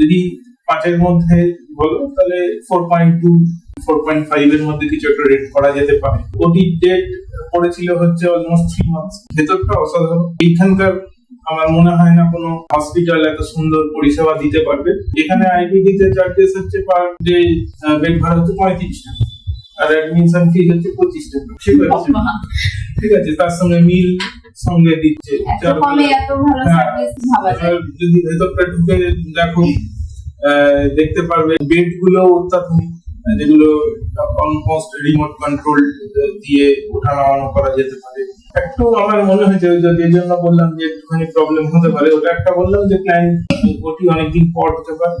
যদি পাঁচের মধ্যে বলো, তাহলে four point two four point five এর মধ্যে কিছু একটা রেট করা যেতে পারে। ওটি ডেট পড়েছিল হচ্ছে অলমোস্ট থ্রি মান্থস ভেতরটা অসাধারণ। এইখানকার আমার মনে হয় না কোনো হসপিটাল এত সুন্দর পরিষেবা দিতে পারবে। এখানে আইপিডি তে চার্জেস হচ্ছে পার ডে বেড ভাড়া হচ্ছে পঁয়ত্রিশ টাকা। আর অ্যাডমিশন ফি হচ্ছে পঁচিশ টাকা। ঠিক আছে? ঠিক আছে তার সঙ্গে মিল সঙ্গে দিচ্ছে। হ্যাঁ। যদি ভেতরটা ঢুকে দেখো দেখতে পারবে বেডগুলো অত্যাধুনিক যেগুলো অলমোস্ট রিমোট কন্ট্রোল দিয়ে ওঠা নামানো করা যেতে পারে। একটু আমার মনে হয়েছে যে জন্য বললাম যে একটুখানি প্রবলেম হতে পারে ওটা একটা বললাম যে ক্লায়েন্ট ওটি অনেকদিন পর হতে পারে।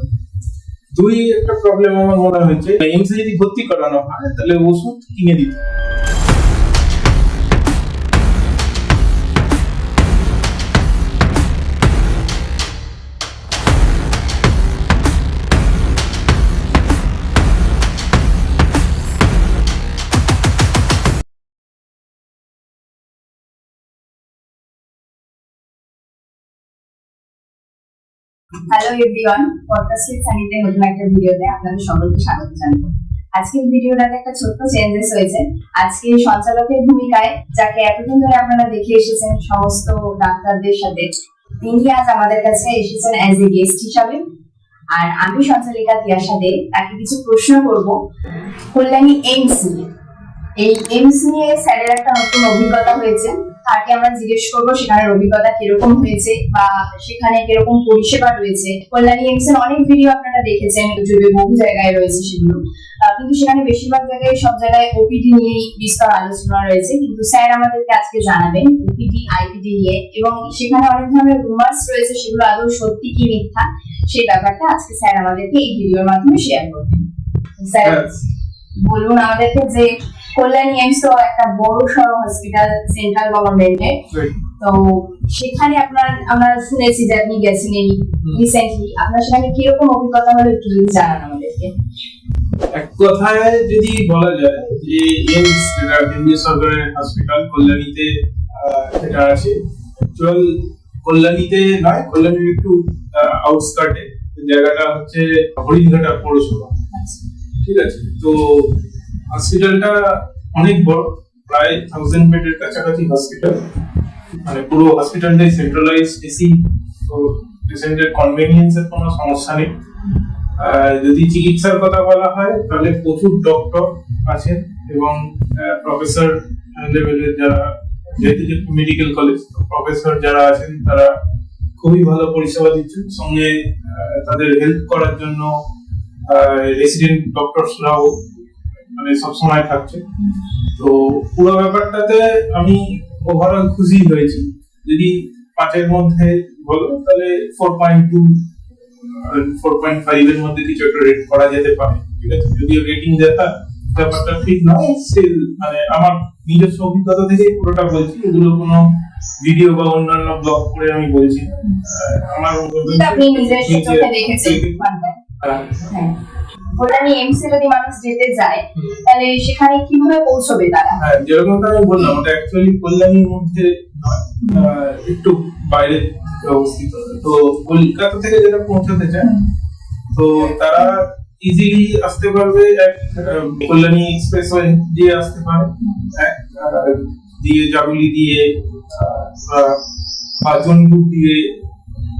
দুই একটা প্রবলেম আমার মনে হয়েছে। এমসে যদি ভর্তি করানো হয়, তাহলে ওষুধ কিনে দিতে। হ্যালো এভরিওয়ান পডকাস্টের সানিতে নতুন একটা ভিডিওতে আপনাদের সকলকে স্বাগত জানাব আজকের ভিডিওটাতে একটা ছোট্ট চেঞ্জেস হয়েছে। আজকে সঞ্চালকের ভূমিকায়, যাকে এতদিন ধরে আপনারা দেখে এসেছেন সমস্ত ডাক্তারদের সাথে, তিনি আজ আমাদের কাছে এসেছেন অ্যাজ এ গেস্ট হিসাবে। আর আমি সঞ্চালিকা তিয়ার সাথে তাকে কিছু প্রশ্ন করব। কল্যাণী এইমস নিয়ে। এই এইমস নিয়ে স্যারের একটা নতুন অভিজ্ঞতা হয়েছে। তাকে আমরা জিজ্ঞেস করব সেখানের অভিজ্ঞতা কীরকম হয়েছে বা সেখানে কীরকম পরিষেবা রয়েছে। কল্যাণী এইমস এর অনেক ভিডিও আপনারা দেখেছেন ইউটিউবে বহু জায়গায় রয়েছে সেগুলো। কিন্তু সেখানে বেশিরভাগ জায়গায় সব জায়গায় ওপিডি নিয়েই বিস্তর আলোচনা রয়েছে। কিন্তু স্যার আমাদেরকে আজকে জানাবেন ওপিডি আইপিডি নিয়ে। এবং সেখানে অনেক ধরনের রুমার্স রয়েছে সেগুলো আদৌ সত্যি কি মিথ্যা সেই ব্যাপারটা আজকে স্যার আমাদেরকে এই ভিডিওর মাধ্যমে শেয়ার করবেন। স্যার বলুন আমাদেরকে যে কল্যাণী এইমস তো একটা বড় সড়ো হসপিটাল সেন্ট্রাল গভর্নমেন্টের তো সেখানে আপনার আমরা শুনেছি যে আপনি গেছেন এই রিসেন্টলি আপনার সেখানে কীরকম অভিজ্ঞতা হলো একটু যদি জানান আমাদেরকে? এক কথায় যদি বলা যায় যে এইমস যেটা কেন্দ্রীয় সরকারের হসপিটাল কল্যাণীতে যেটা আছে অ্যাকচুয়াল কল্যাণীতে নয় কল্যাণীর একটু আউটস্কার্টে জায়গাটা হচ্ছে হরিণঘাটা পৌরসভা। ঠিক আছে? তো হসপিটালটা অনেক বড়, প্রায় থাউজেন্ড বেডের কাছাকাছি হসপিটাল মানে পুরো হসপিটালটাই সেন্ট্রালাইজ এসি তো পেশেন্টের কনভেনিয়েন্স এর কোনো সমস্যা নেই। যদি চিকিৎসার কথা বলা হয়, তাহলে প্রচুর ডক্টর আছেন এবং প্রফেসর লেভেলের যারা, যেহেতু যে মেডিকেল কলেজ প্রফেসর যারা আছেন, তারা খুবই ভালো পরিষেবা দিচ্ছেন। সঙ্গে তাদের হেল্প করার জন্য রেসিডেন্ট ডক্টরসরাও মানে সবসময় থাকছে। তো পুরো ব্যাপারটাতে আমি ওভারঅল খুশি হয়েছি। যদি পাঁচের মধ্যে বলো তাহলে four point two four point five এর মধ্যে কিছু একটা রেট করা যেতে পারে ঠিক আছে? যদিও রেটিং দেখা ব্যাপারটা ঠিক স্টিল মানে আমার নিজস্ব অভিজ্ঞতা থেকে পুরোটা বলছি। এগুলো কোনো ভিডিও বা অন্যান্য ব্লগ করে আমি বলছি আমার আপনি নিজের চোখে দেখেছেন হ্যাঁ। এইমস যদি মানুষ যেতে তাহলে সেখানে কীভাবে পৌঁছবে তারা? হ্যাঁ যেরকমটা আমি বললাম, ওটা অ্যাকচুয়ালি কল্যাণীর মধ্যে একটু বাইরে অবস্থিত। তো কলকাতা থেকে যেটা পৌঁছাতে চায়, তো তারা ইজিলি আসতে পারবে, এক কল্যাণী এক্সপ্রেসওয়ে দিয়ে আসতে পারে। এক দিয়ে জাগুলি দিয়ে বাজনপুর দিয়ে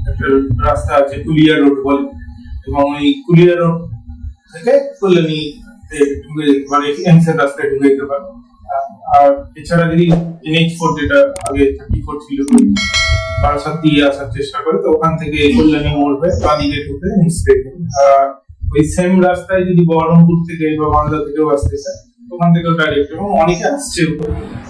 একটা রাস্তা আছে, কুলিয়া রোড বলে। এবং ওই কুলিয়া রোড থেকে ঢুকে রাস্তায় ঢুকে যেতে আর এছাড়া যদি এনএইচ ফোর যেটা আগে থার্টি ফোর ছিল বারাসাত দিয়ে আসার চেষ্টা করে, তো ওখান থেকে কল্যাণী মোড় হয়ে বাদিকে ঢুকে আর ওই সেম রাস্তায় যদি বহরমপুর থেকে বা মালদা থেকেও আসতে চায়, ওখান থেকেও ডাইরেক্ট এবং অনেকে আসছে।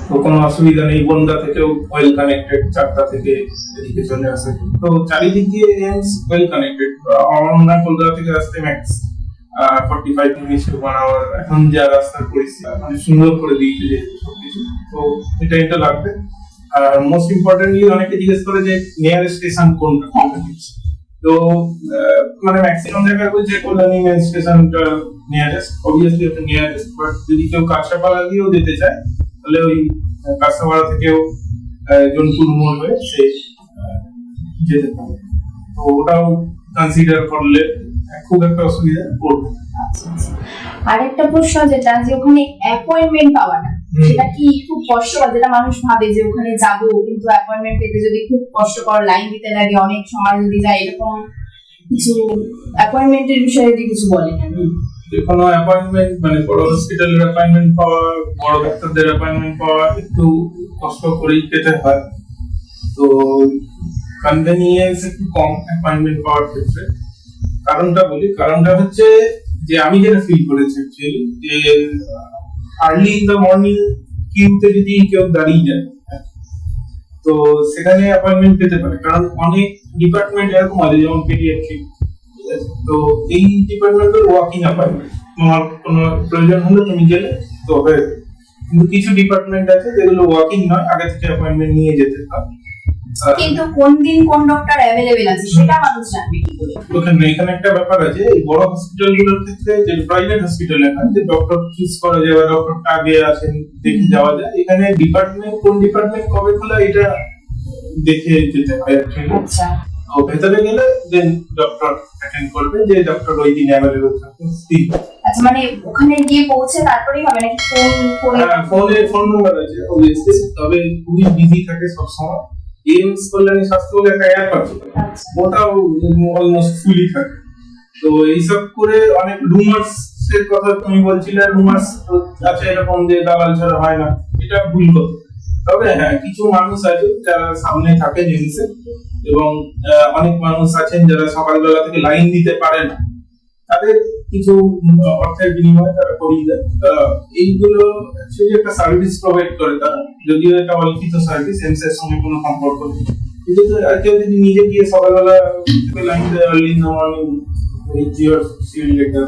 তো কোনো অসুবিধা নেই, বনগা থেকেও ওয়েল কানেক্টেড চারটা থেকে এদিকে চলে আসে। তো চারিদিক দিয়ে এমস ওয়েল কানেক্টেড আমার কলকাতা থেকে আসতে max forty five minutes to one hour এখন যা রাস্তার পরিস্থিতি মানে সুন্দর করে দিয়েছে যে সবকিছু। তো এটা এটা লাগবে। আর মোস্ট ইম্পর্টেন্টলি অনেকে জিজ্ঞেস করে যে নিয়ার স্টেশন কোনটা? তো আহ, মানে ম্যাক্সিমাম জায়গায় বলছে কল্যাণী মেন স্টেশনটা নিয়ারেস্ট অবভিয়াসলি ওটা নিয়ারেস্ট বাট যদি কেউ কাঁচরাপাড়া দিয়েও যেতে চায় তাহলে ওই কাঁচরাপাড়া থেকেও জনপুর মোড় হয়ে সে যেতে পারে। তো ওটাও কনসিডার করলে খুব একটা অসুবিধা পড়বে। আচ্ছা, আচ্ছা। আরেকটা প্রশ্ন যেটা যে ওখানে অ্যাপয়েন্টমেন্ট পাওয়াটা সেটা কি খুব কষ্টকর? যেটা মানুষ ভাবে যে ওখানে যাব কিন্তু অ্যাপয়েন্টমেন্ট পেতে যদি খুব কষ্টকর লাইন দিতে লাগে অনেক সময় যদি যায় এরকম কিছু অ্যাপয়েন্টমেন্টের বিষয়ে যদি কিছু বলেন। যে কোনো অ্যাপয়েন্টমেন্ট মানে বড় হসপিটালের অ্যাপয়েন্টমেন্ট পাওয়া বড় ডাক্তারদের অ্যাপয়েন্টমেন্ট পাওয়া একটু কষ্ট করেই পেতে হয়। তো কনভেনিয়েন্স একটু কম অ্যাপয়েন্টমেন্ট পাওয়ার ক্ষেত্রে। কারণটা বলি কারণটা হচ্ছে যে আমি যেটা ফিল করেছি অ্যাকচুয়ালি যে আর্লি ইন দ্য মর্নিং কিউতে যদি কেউ দাঁড়িয়ে যায় তো সেখানে অ্যাপয়েন্টমেন্ট পেতে পারে। কারণ অনেক ডিপার্টমেন্ট এরকম আছে যেমন পেডিয়াট্রিক তো এই ডিপার্টমেন্টের ওয়াকিং অ্যাপয়েন্টমেন্ট তোমার কোনো প্রয়োজন হলে তুমি গেলে তো হয়ে কিন্তু কিছু ডিপার্টমেন্ট আছে যেগুলো ওয়াকিং নয় আগে থেকে অ্যাপয়েন্টমেন্ট নিয়ে যেতে হয় আহ, কিন্তু কোন দিন কোন ডক্টর অ্যাভেলেবেল আছে সেটা মানুষ জানবে কি করে। ওখানে এখানে একটা ব্যাপার আছে এই বড় হসপিটালগুলোর ক্ষেত্রে যে প্রাইভেট হসপিটাল এখানে যে ডক্টর চুজ করা যায় বা ডক্টর আগে আছেন দেখে যাওয়া যায় এখানে ডিপার্টমেন্ট কোন ডিপার্টমেন্ট কবে খোলা এটা দেখে যেতে হয়। আচ্ছা। ও ভেতরে গেলে দেন ডক্টর অ্যাটেন্ড করবে যে ডক্টর ওই দিন অ্যাভেলেবল থাকে দিন আচ্ছা মানে ওখানে গিয়ে পৌঁছে তারপরেই হবে নাকি ফোন করে ফোনে ফোন নাম্বার আছে অবভিয়াসলি তবে খুবই বিজি থাকে সবসময়। এইমস কল্যাণী স্বাস্থ্য বলে একটা অ্যাপ আছে। আচ্ছা। ওটাও অলমোস্ট ফুলি থাকে। তো এইসব করে অনেক রুমার্স এর কথা তুমি বলছিলে রুমার্স আছে এরকম যে দালাল ছাড়া হয় না এটা ভুল কথা তবে হ্যাঁ কিছু মানুষ আছে যারা সামনে থাকে জিনিসে এবং অনেক মানুষ আছেন যারা সকালবেলা থেকে লাইন দিতে পারে না। তাদের কিছু অর্থের বিনিময়ে তারা করিয়ে দেয়। এইগুলো একটা সার্ভিস প্রোভাইড করে তারা। যদিও এটা অলিখিত সার্ভিস এমস এর সঙ্গে কোনো সম্পর্ক নেই। কিন্তু কেউ যদি নিজে গিয়ে সকালবেলা লাইন দেয় আর্লি ইন দ্য মর্নিং জিওর সিল লেটার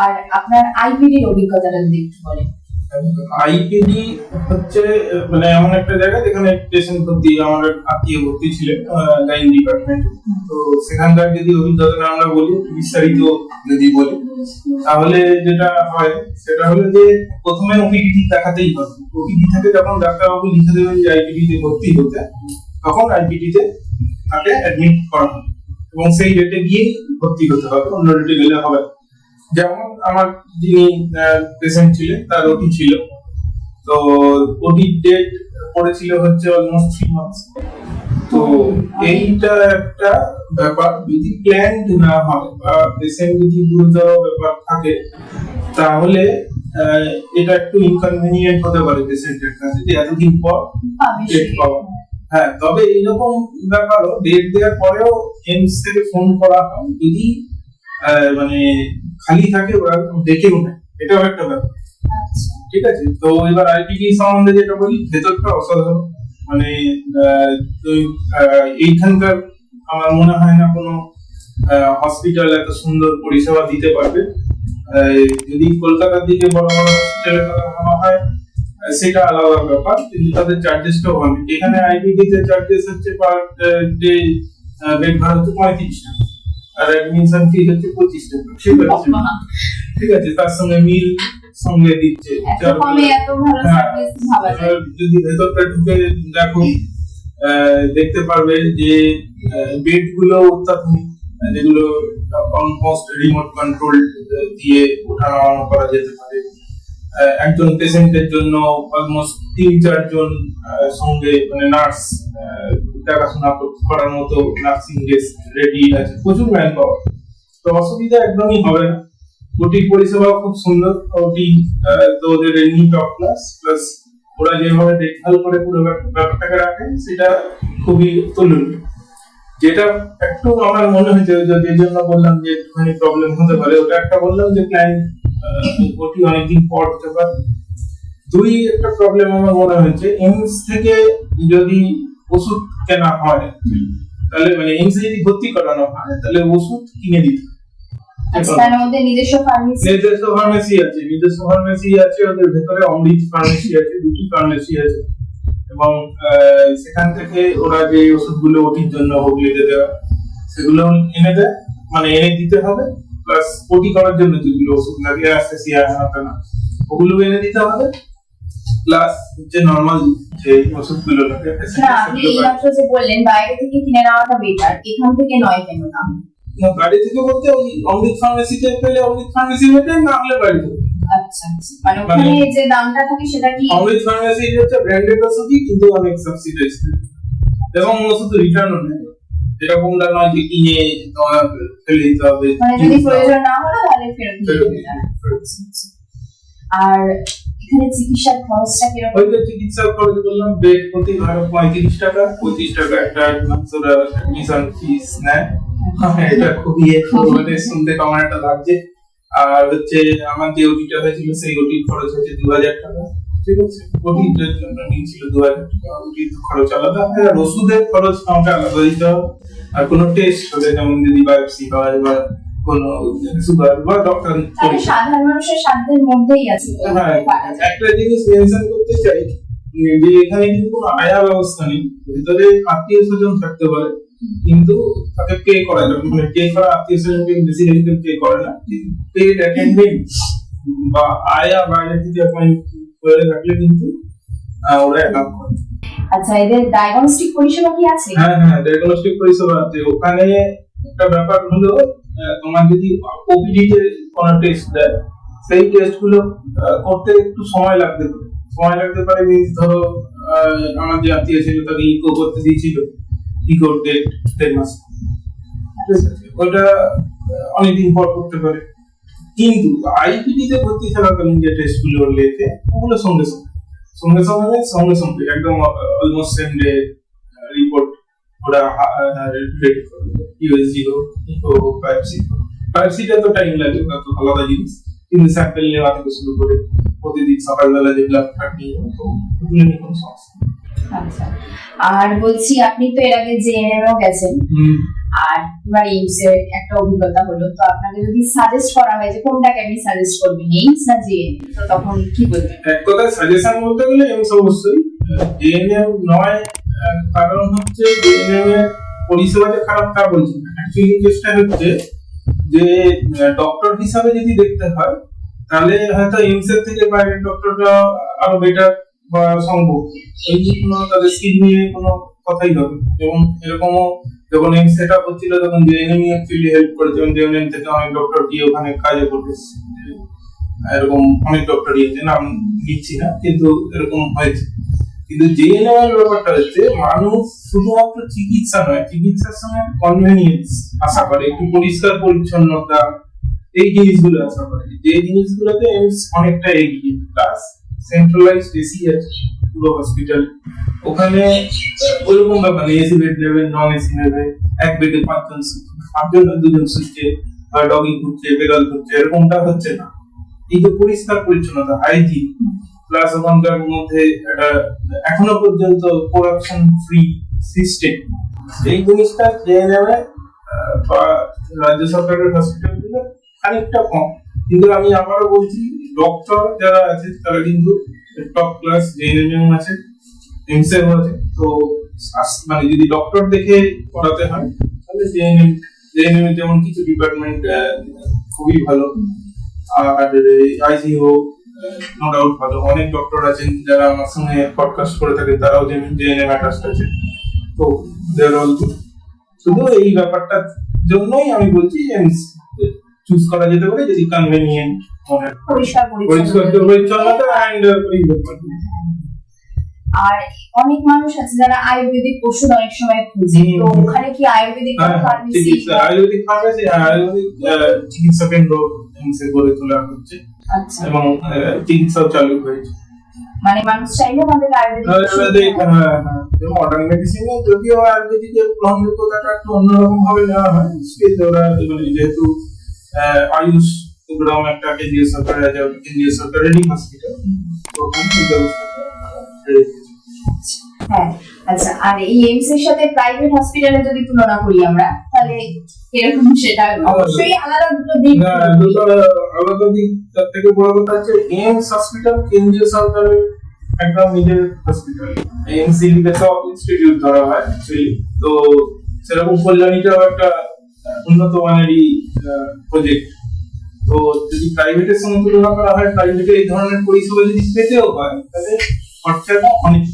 আর আপনার আইপিডির অভিজ্ঞতাটা যদি একটু বলেন। আইপিডি হচ্ছে মানে এমন একটা জায়গা যেখানে পেশেন্ট ভর্তি আমার আত্মীয় ভর্তি ছিলেন লাইন ডিপার্টমেন্ট তো সেখানকার যদি অভিজ্ঞতা আমরা বলি, বিস্তারিত যদি বলি, তাহলে যেটা হয়, সেটা হলো যে প্রথমে ওপিডি দেখাতেই হবে। ওপিডি থেকে যখন ডাক্তারবাবু লিখে দেবেন যে আইপিডি তে ভর্তি হতে, তখন আইপিডি তে তাকে অ্যাডমিট করা হবে। এবং সেই ডেটে গিয়ে ভর্তি হতে হবে, অন্য ডেটে গেলে হবে না। যেমন আমার যিনি পেশেন্ট ছিলেন তার ওটি ছিল। তো ওটি ডেট পড়েছিল হচ্ছে অলমোস্ট থ্রি মান্থস তো এইটা একটা ব্যাপার যদি প্ল্যান না হয় বা পেশেন্ট যদি গুরুতর ব্যাপার থাকে তাহলে এটা একটু ইনকনভিনিয়েন্ট হতে পারে পেশেন্টের কাছে যে এতদিন পর ডেট পাওয়া। হ্যাঁ তবে এইরকম ব্যাপারও ডেট দেওয়ার পরেও এমস থেকে ফোন করা হয়। যদি মানে খালি থাকে ওরা দেখেও নেয় এটাও একটা ব্যাপার। আচ্ছা। ঠিক আছে? তো এবার আইপিটি সম্বন্ধে যেটা বলি ভেতরটা অসাধারণ। মানে এইখানকার আমার মনে হয় না কোনো হসপিটাল এত সুন্দর পরিষেবা দিতে পারবে। যদি কলকাতার দিকে বড় বড় হসপিটালের কথা ভাবা হয় সেটা আলাদা ব্যাপার। কিন্তু তাদের চার্জেসটাও অনেক। এখানে আইপিটি তে চার্জেস হচ্ছে পার ডে বেড ভাড়া হচ্ছে পঁয়ত্রিশ টাকা। আর অ্যাডমিশন ফি হচ্ছে পঁচিশ টাকা। ঠিক আছে। ঠিক আছে তার সঙ্গে মিল সঙ্গে দিচ্ছে। হ্যাঁ, এবার যদি ভেতরটা ঢুকে দেখো দেখতে পারবে যে বেডগুলো অত্যাধুনিক যেগুলো অলমোস্ট রিমোট কন্ট্রোল দিয়ে ওঠা নামানো করা যেতে পারে। একজন পেশেন্টের জন্য অলমোস্ট তিন চারজন সঙ্গে মানে নার্স দেখাশোনা করার মতো নার্সিং ডেস্ক রেডি আছে। প্রচুর ম্যান পাওয়ার তো অসুবিধা একদমই হবে না। ওটি পরিষেবা খুব সুন্দর। ওটি তো ওদের এমনি টপ ক্লাস প্লাস ওরা যেভাবে দেখভাল করে পুরো ব্যাপারটাকে রাখে, সেটা খুবই তুলনীয়। যেটা একটু আমার মনে হয়েছে, যে জন্য বললাম যে একটুখানি প্রবলেম হতে পারে। ওটা একটা বললাম যে ক্লায়েন্ট ওটি অনেকদিন পর হতে পারে। দুই একটা প্রবলেম আমার মনে হয়েছে। এমস থেকে যদি ওষুধ কেনা হয় তাহলে মানে এমস যদি ভর্তি করানো হয় তাহলে ওষুধ কিনে দিতে। আচ্ছা তার মধ্যে নিজস্ব ফার্মেসি আছে নিজস্ব ফার্মেসি আছে ওদের ভেতরে অমৃত ফার্মেসি আছে দুটি ফার্মেসি আছে। এবং আহ, সেখান থেকে ওরা যে ওষুধগুলো ওটির জন্য হুগলিতে দেওয়া সেগুলো এনে দেয় মানে এনে দিতে হবে প্লাস ওটি করার জন্য যেগুলো ওষুধ লাগে অ্যাসেসিয়া না ওগুলো এনে দিতে হবে। প্লাস হচ্ছে নর্মাল যে ওষুধগুলো লাগে না আপনি এইমাত্র যে বললেন বাইরে থেকে কিনে নেওয়াটা বেটার এখান থেকে নয় কেন না বাড়ি থেকে বলতে ওই অমৃত ফার্মেসিতে পেলে অমৃত ফার্মেসি বেটার না হলে বাড়ি থেকে? আচ্ছা আচ্ছা মানে ওখানে যে দামটা থাকে সেটা কি? অমৃত ফার্মেসি হচ্ছে ব্র্যান্ডেড ওষুধই কিন্তু অনেক সাবসিডাইজ এবং ওষুধ রিটার্নও নেই এরকমটা নয় যে কিনে তোমার ফেলে দিতে হবে। মানে যদি প্রয়োজন না হলো তাহলে ফেরত দিয়ে আচ্ছা। আর এখানে চিকিৎসার খরচটা কীরকম? ওই যে খরচ বললাম বেড প্রতি ধরো পঁয়ত্রিশ টাকা পঁয়ত্রিশ টাকা একটা ওরা অ্যাডমিশন ফিস নেয়। হ্যাঁ, এটা খুবই মানে শুনতে কেমন একটা লাগছে। আর হচ্ছে আমার যে ওটিটা হয়েছিল সেই ওটির খরচ হচ্ছে দু হাজার টাকা। ঠিক আছে? ওটির জন্য নিয়েছিল দু হাজার টাকা। ওটির খরচ আলাদা। আর ওষুধের খরচ আমাকে আলাদা দিতে হবে। আর কোনো টেস্ট হলে যেমন যদি বায়োপসি হয় বা কোনো সুগার বা ডক্টর সাধারণ মানুষের সাধ্যের মধ্যেই আছে তো হ্যাঁ পারা যায়। একটা জিনিস মেনশন করতে চাই যে এখানে কিন্তু কোনো আয়া ব্যবস্থা নেই। ভিতরে আত্মীয় স্বজন থাকতে পারে কিন্তু তাকে পে করা যাবে মানে পে করা আত্মীয় স্বজনকে বেসিক্যালি পে করে না। পেড অ্যাটেন্ডেন্ট বা আয়া বাইরে থেকে অ্যাপয়েন্ট করে রাখলে কিন্তু ওরা অ্যালাউ করে। আচ্ছা এদের ডায়াগনস্টিক পরিষেবা কি আছে? হ্যাঁ হ্যাঁ ডায়াগনস্টিক পরিষেবা আছে। ওখানে একটা ব্যাপার হলো তোমার যদি ওপিডি তে কোনো টেস্ট দেয়, সেই টেস্টগুলো করতে একটু সময় লাগতে পারে। সময় লাগতে পারে ধরো আমার যে আত্মীয় ছিল তাকে ইকো করতে দিয়েছিল ইকো ডেট মাস। ওটা অনেকদিন পর করতে পারে। কিন্তু আইপিডি তে ভর্তি থাকাকালীন যে টেস্টগুলো লেখে, ওগুলো সঙ্গে সঙ্গে। সঙ্গে সঙ্গে সঙ্গে সঙ্গে, একদম অলমোস্ট সেম ডে রিপোর্ট ওরা রেডি ইকো তো টাইম লাগে ওটা তো আলাদা জিনিস। কিন্তু স্যাম্পেল নেওয়া থেকে শুরু করে প্রতিদিন সকালবেলা যে ব্লাড তো ওগুলো নিয়ে কোনো সমস্যা আচ্ছা। আর বলছি আপনি তো এর আগে জেএনএমও গেছেন। আর এবার এইমস এর একটা অভিজ্ঞতা হলো তো আপনাকে যদি সাজেস্ট করা হয় যে কোনটাকে আপনি সাজেস্ট করবেন এইমস না জেএনএম তো তখন কি বলবেন? এক কথায় সাজেশন বলতে গেলে এমস অবশ্যই। জেএনএম নয় কারণ হচ্ছে জেএনএম এর পরিষেবা যে খারাপ তা বলছি অ্যাকচুয়ালি চেষ্টা হচ্ছে যে ডক্টর হিসাবে যদি দেখতে হয়, তাহলে হয়তো এমস এর থেকে বাইরের ডক্টররা আরও বেটার বা সম্ভব। এই জন্য তাদের স্কিল নিয়ে কোনো কথাই হবে এবং এরকমও যখন এমস সেট আপ হচ্ছিল, তখন জেএনএম অ্যাকচুয়ালি হেল্প করেছে। এবং জেএনএম থেকে অনেক ডক্টর গিয়ে ওখানে কাজও করতে এরকম অনেক ডক্টর ইয়েছে নাম নিচ্ছি না, কিন্তু এরকম হয়েছে। কিন্তু ব্যাপারটা হচ্ছে, মানুষ শুধুমাত্র চিকিৎসা নয়, চিকিৎসার কনভেনিয়েন্স আশা করে, একটু পরিষ্কার পরিচ্ছন্নতা, এই জিনিসগুলো আশা করে। যে জিনিসগুলোতে এইমস অনেকটা এগিয়ে প্লাস সেন্ট্রালাইজড এসি আছে, পুরো হসপিটাল ওখানে ওইরকম ব্যাপার নেই এসি বেড নেবে নন এসি নেবে, এক বেডে পাঁচজন পাঁচজন দুজন শুচ্ছে, বা ডগি বেড়াল ঘুরছে, এরকমটা হচ্ছে না। এই যে পরিষ্কার পরিচ্ছন্নতা হাইজিন প্লাস ওখানকার মধ্যে একটা এখনও পর্যন্ত করাপশন ফ্রি সিস্টেম এই জিনিসটা এ আহ, বা রাজ্য সরকারের হসপিটালগুলো খানিকটা কম। কিন্তু আমি আবারও বলছি ডক্টর যারা আছে তারা কিন্তু টপ ক্লাস জেএনএম আছে এমসেও আছে। তো মানে যদি ডক্টর দেখে পড়াতে হয় তাহলে জেএনএম জেএনএম যেমন কিছু ডিপার্টমেন্ট খুবই ভালো। আর আইসিইউ নো ডাউট ভালো অনেক ডক্টর আছেন যারা আমার সঙ্গে পডকাস্ট করে থাকে তারাও জেএনএম অ্যাটাচড আছে। তো দেয়ার অল শুধু এই ব্যাপারটার জন্যই আমি বলছি চুজ করা যেতে পারে যদি কনভেনিয়েন্ট মনে পরিষ্কার পরিচ্ছন্নতা। অ্যান্ড ওই ব্যাপারটা। আর অনেক মানুষ আছে যারা আয়ুর্বেদিক ওষুধ অনেক সময় খুঁজে। তো ওখানে কি আয়ুর্বেদিক হ্যাঁ, হ্যাঁ, ফার্মেসি চিকিৎসা আয়ুর্বেদিক ফার্মেসি আয়ুর্বেদিক চিকিৎসা কেন্দ্র গড়ে তোলা হচ্ছে। এবং আহ, চিকিৎসাও চালু হয়েছে। মানে মানুষ চাইলে আমাদের আয়ুর্বেদিক মডার্ন মেডিসিনে যদিও আয়ুর্বেদিকের গ্রহণযোগ্যতাটা একটু অন্যরকম ভাবে নেওয়া হয় কিন্তু ওরা যেহেতু আয়ুষ প্রোগ্রাম একটা কেন্দ্রীয় সরকারের আছে কেন্দ্রীয় সরকারেরই হসপিটাল ওখানে। হ্যাঁ। আচ্ছা আর এই এইমস এর সাথে প্রাইভেট হসপিটালে যদি তুলনা করি আমরা তাহলে এরকম সেটা অবশ্যই আলাদা দুটো দিক দুটো আলাদা দিক। তার থেকে বড় কথা হচ্ছে এইমস হসপিটাল কেন্দ্রীয় সরকারের একদম নিজের হসপিটাল তে ইনস্টিটিউট ধরা হয়। তো সেরকম কল্যাণীটাও একটা উন্নত মানেরই প্রজেক্ট তো যদি প্রাইভেটের সঙ্গে তুলনা করা হয় প্রাইভেটে এই ধরনের পরিষেবা যদি পেতেও হয় তাহলে খরচাটা অনেক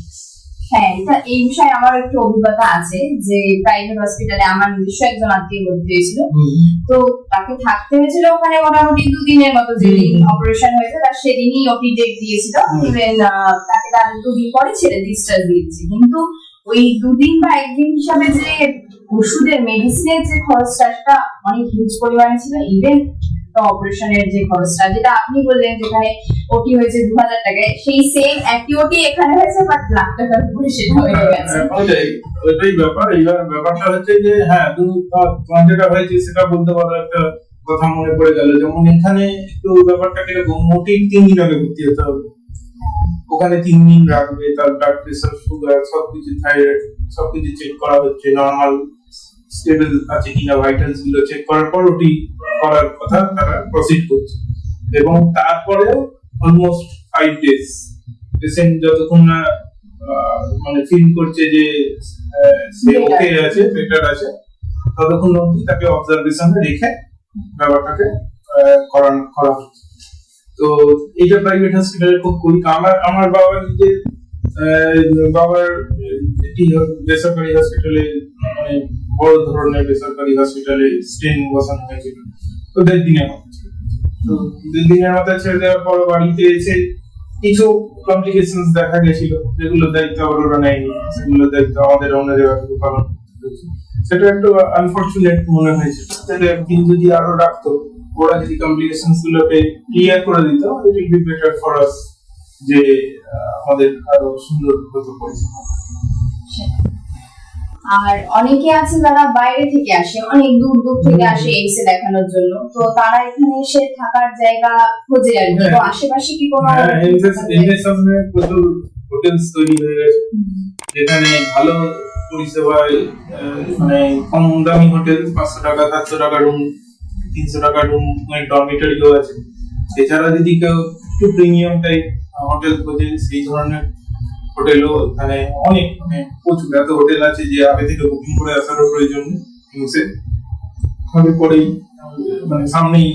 হ্যাঁ এটা এই বিষয়ে আমার একটু অভিজ্ঞতা আছে যে প্রাইভেট হসপিটালে আমার নিজস্ব একজন আত্মীয় ভর্তি হয়েছিল। তো তাকে থাকতে হয়েছিল ওখানে মোটামুটি দুদিনের মতো যেদিন অপারেশন হয়েছে তার সেদিনই ওটি ডেট দিয়েছিল। ইভেন তাকে তার দুদিন পরে ছেড়ে ডিসচার্জ দিয়েছে। কিন্তু ওই দুদিন বা একদিন হিসাবে যে ওষুধের মেডিসিনের যে খরচটা অনেক হিউজ পরিমাণে ছিল। ইভেন অপারেশনের যে খরচটা যেটা আপনি বললেন যেখানে ওটি হয়েছে দু হাজার টাকায় সেই সেম একই ওটি এখানে হয়েছে বাট লাখ টাকার উপরে সেটা হয়ে গেছে। হ্যাঁ, ওইটাই ওইটাই ব্যাপার। এইবার ব্যাপারটা হচ্ছে যে হ্যাঁ তোমার যেটা হয়েছে সেটা বলতে পারো একটা কথা মনে পড়ে গেল। যেমন এখানে একটু ব্যাপারটা কীরকম মোটিভ তিন দিন আগে ভর্তি হতে হবে। ওখানে তিন দিন রাখবে তার ব্লাড প্রেশার সুগার সবকিছু থাইরয়েড সবকিছু চেক করা হচ্ছে নর্মাল স্টেবল আছে কিনা ভাইটালসগুলো চেক করার পর ওটি করার কথা তারা প্রসিড করছে। এবং তারপরেও অলমোস্ট ফাইভ ডেজ পেশেন্ট যতক্ষণ না মানে ফিল করছে যে সে ওকে আছে বেটার আছে ততক্ষণ অবধি তাকে অবজারভেশনে রেখে ব্যাপারটাকে করানো করা হচ্ছে। তো এটা প্রাইভেট হসপিটালে খুব করি। আমার আমার বাবার নিজের আহ, বাবার বেসরকারি হসপিটালে মানে বড় ধরনের বেসরকারি হসপিটালে স্টেন বসানো হয়েছিল। তো দেড় দিনের তো দেড় দিনের ছেড়ে দেওয়ার পর বাড়িতে এসে কিছু কমপ্লিকেশন দেখা গেছিল। যেগুলো দায়িত্ব নেয়নি। সেগুলো দায়িত্ব আমাদের অন্য জায়গা পালন সেটা একটু আনফর্চুনেট মনে হয়েছে। তাহলে একদিন যদি আরও রাখতো, ওরা যদি কমপ্লিকেশন গুলোকে ক্লিয়ার করে দিত it will be better for us যে আমাদের আরও সুন্দর হতো পরিষেবা। আর অনেকে আছে যারা বাইরে থেকে আসে অনেক দূর দূর থেকে আসে এইসে দেখানোর জন্য। তো তারা এখানে এসে থাকার জায়গা খোঁজে আর কি। তো হ্যাঁ। আশেপাশে কি কোনো হ্যাঁ হোটেলস তৈরি হয়ে গেছে। যেখানে ভালো পরিষেবায় মানে কম দামি হোটেল পাঁচশো টাকা সাতশো টাকা রুম তিনশো টাকা রুম ডরমিটরিও আছে। এছাড়া যদি কেউ একটু প্রিমিয়াম টাইপ হোটেল খোঁজে সেই ধরনের হোটেলও এখানে অনেক মানে প্রচুর। এত হোটেল আছে যে আগে থেকে বুকিং করে আসারও প্রয়োজন নেই পরেই মানে সামনেই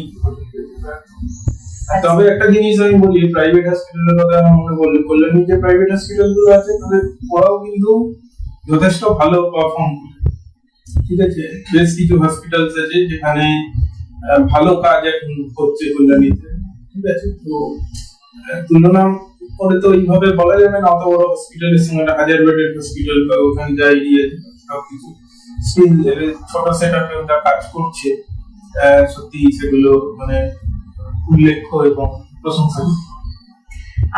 তবে একটা জিনিস আমি বলি প্রাইভেট হসপিটালের কথা মনে পড়ল, কল্যাণীর যে প্রাইভেট হসপিটালগুলো আছে, তাদের ওরাও কিন্তু যথেষ্ট ভালো পারফর্ম ঠিক আছে? বেশ কিছু হসপিটালস আছে যেখানে ভালো কাজ এখন হচ্ছে কল্যাণীতে। ঠিক আছে? তো তুলনা করে তো এইভাবে বলা যাবে না অত বড় হসপিটালের সঙ্গে একটা হাজার বেডের হসপিটাল বা ওখানে যাই গিয়ে সবকিছু স্টিল ছোট সেট আপে ওটা কাজ করছে। সত্যি সেগুলো মানে উল্লেখ্য এবং প্রশংসা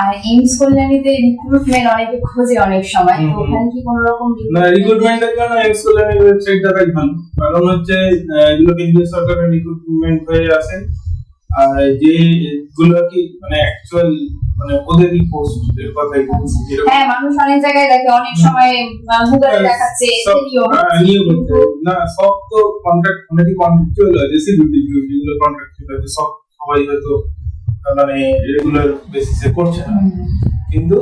আর এইমস কল্যাণীতে রিক্রুটমেন্ট অনেকে খোঁজে অনেক সময়। তো। ওখানে কি কোনো রকম না রিক্রুটমেন্টের জন্য এক্স কল্যাণের ওয়েবসাইট দেখাই ভালো। কারণ হচ্ছে এগুলো কেন্দ্রীয় সরকারের রিক্রুটমেন্ট হয়ে আসে। আর যে গুলো কি মানে অ্যাকচুয়াল মানে ওদেরই কথাই বলছি হ্যাঁ মানুষ অনেক জায়গায় দেখে অনেক সময় গুগলে দেখাচ্ছে হ্যাঁ, নিয়োগ হচ্ছে। না সব তো কন্ট্রাক্ট অনেকই কন্ট্রাকচুয়াল যেগুলো কন্ট্রাকচুয়াল আছে সব সবাই হয়তো মানে রেগুলার বেসিসে করছে না। কিন্তু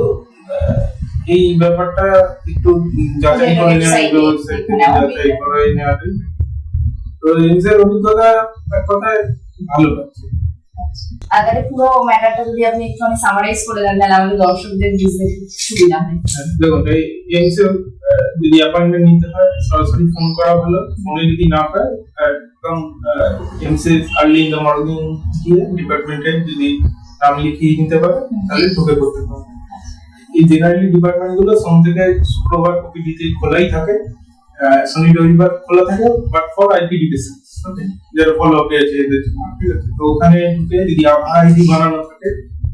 এই ব্যাপারটা একটু যাচাই করে নেওয়া যাচাই করে নেওয়াটা। তো এমসের অভিজ্ঞতা এক কথায় ভালো লাগছে। আর পুরো ম্যাটারটা যদি আপনি একটুখানি সামারাইজ করে দেন তাহলে আমাদের দর্শকদের বুঝতে সুবিধা হয়। হ্যাঁ, দেখুন এই এমসে যদি অ্যাপয়েন্টমেন্ট নিতে হয় সরাসরি ফোন করা ভালো। ফোনে যদি না পায় একদম আর্লি ইন দ্য মর্নিং গিয়ে ডিপার্টমেন্টে যদি নাম লিখিয়ে নিতে পারে তাহলে ঢুকে পড়তে পারে এই জেনারেলি ডিপার্টমেন্টগুলো সোম থেকে শুক্রবার ওপিডিতে খোলাই থাকে। শনি রবিবার খোলা থাকে but for IPD basis okay যারা ফলো আপে আছে এদের ঠিক আছে। তো ওখানে ঢুকে যদি আভা আইডি বানানো থাকে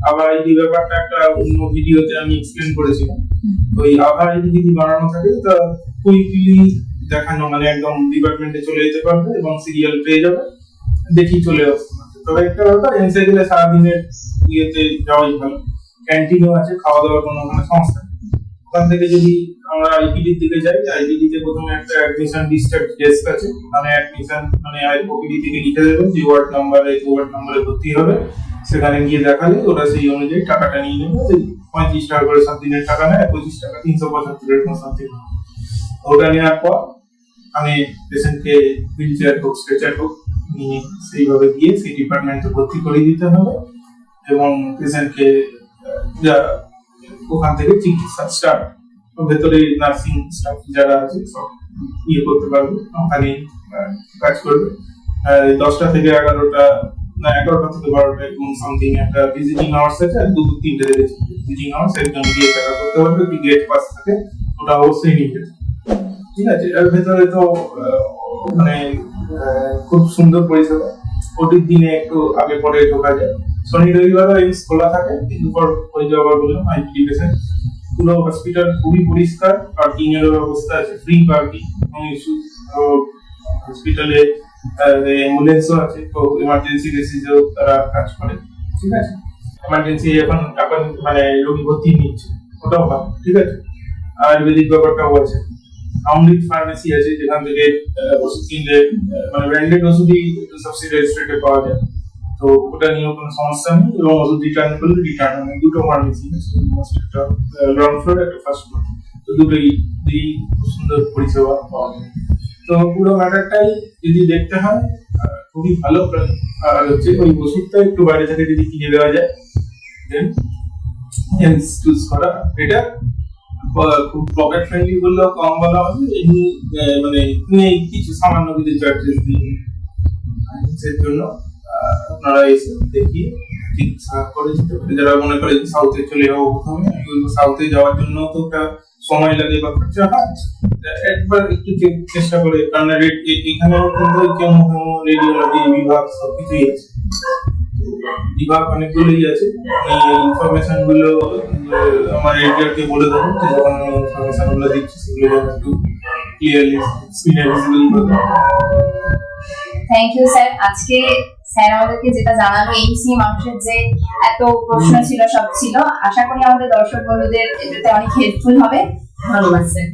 আভা আইডি ব্যাপারটা একটা অন্য ভিডিওতে আমি এক্সপ্লেন করেছিলাম। তো এই আভা আইডি যদি বানানো থাকে তা কুইকলি দেখানো মানে একদম ডিপার্টমেন্টে চলে যেতে পারবে এবং সিরিয়াল পেয়ে যাবে দেখি চলে আসতে পারবে। তবে একটা ব্যাপার এনসে গেলে সারাদিনের ইয়েতে যাওয়াই ভালো। ক্যান্টিনও আছে খাওয়া দাওয়ার কোনো ওখানে সমস্যা। ওখান থেকে যদি আমরা আইপিডির দিকে যাই আইপিডি তে প্রথমে একটা অ্যাডমিশন ডিস্ট্রিক্ট ডেস্ক আছে। মানে অ্যাডমিশন মানে ওপিডি থেকে লিখে দেবেন যে ওয়ার্ড নাম্বারে এই ওয়ার্ড নাম্বারে ভর্তি হবে। সেখানে গিয়ে দেখালে ওরা সেই অনুযায়ী টাকাটা নিয়ে নেবে। পঁয়ত্রিশ টাকা করে সাত দিনের টাকা নেয়, পঁচিশ টাকা, তিনশো পঁচাত্তর এরকম সামথিং ওটা নেওয়ার পর আমি পেশেন্টকে হুইল চেয়ার হোক স্ট্রেচার হোক, নিয়ে সেইভাবে গিয়ে সেই ডিপার্টমেন্টে ভর্তি করে দিতে হবে। এবং পেশেন্টকে যা ওখান থেকে চিকিৎসা স্টার্ট ভেতরে নার্সিং স্টাফ যারা আছে, সব ইয়ে করতে পারবে ওখানে কাজ করবে। দশটা থেকে এগারোটা, না, এগারোটা থেকে বারোটা এবং সামথিং একটা ভিজিটিং আওয়ার্স আছে, আর দুটো তিনটে থেকে ভিজিটিং আওয়ার্স একজন গিয়ে দেখা করতে পারবে একটি গেট পাস থাকে ওটা অবশ্যই নিবে ঠিক আছে? এর ভেতরে তো মানে খুব সুন্দর পরিষেবা। ওটির একটু আগে পরে ঢোকা যায়। শনি রবিবার এইমস খোলা থাকে, কিন্তু পর হয়ে যাওয়ার বললাম আইপিডি পেশেন্ট পুরো হসপিটাল খুবই পরিষ্কার পার্কিং এর ব্যবস্থা আছে ফ্রি পার্কিং এবং ইস্যু হসপিটালে অ্যাম্বুলেন্সও আছে, তো এমার্জেন্সি বেসিসেও তারা কাজ করে, ঠিক আছে? এমার্জেন্সি এখন এখন মানে রোগী ভর্তি নিচ্ছে, ওটাও ভালো ঠিক আছে? আয়ুর্বেদিক ব্যাপারটাও আছে। অমৃত ফার্মেসি আছে, যেখান থেকে ওষুধ কিনলে মানে ব্র্যান্ডেড ওষুধই সাবসিডাইজ রেটে পাওয়া যায়। তো ওটা নিয়েও কোনো সমস্যা নেই এবং ওষুধ রিটার্ন করলে রিটার্ন হবে দুটো ফার্মেসি একটা গ্রাউন্ড ফ্লোর একটা ফার্স্ট ফ্লোর তো দুটোই দুই সুন্দর পরিষেবা পাওয়া যায়। তো পুরো ম্যাটারটাই যদি দেখতে হয় খুবই ভালো হচ্ছে ওই ওষুধটা একটু বাইরে থেকে যদি কিনে দেওয়া যায় দেন হেলথ চুজ করা আহ, খুব পকেট ফ্রেন্ডলি বললেও কম বলা হবে এমনি মানে কিছু সামান্য কিছু চার্জেস দিয়ে জন্য। আপনারা এসে দেখিয়ে চিকিৎসা করে যেতে যারা মনে করে সাউথে চলে যাব প্রথমে সাউথে যাওয়ার জন্য তো একটা সময় লাগে বা খরচা হয়। একবার একটু চেষ্টা করে, কারণ এখানেও কিন্তু কেমো রেডিওলজি বিভাগ সবকিছুই আছে। বিভাগ অনেকগুলোই আছে। এই ইনফরমেশনগুলো আমার এডিটরকে বলে দেবো যে যখন আমি ইনফরমেশনগুলো দিচ্ছি, সেগুলো একটু ক্লিয়ারলি দেবো থ্যাংক ইউ স্যার আজকে স্যার আমাদেরকে যেটা জানালো এইমসি মানুষের যে এত প্রশ্ন ছিল সব ছিল। আশা করি আমাদের দর্শক বন্ধুদের এটাতে অনেক হেল্পফুল হবে। ধন্যবাদ স্যার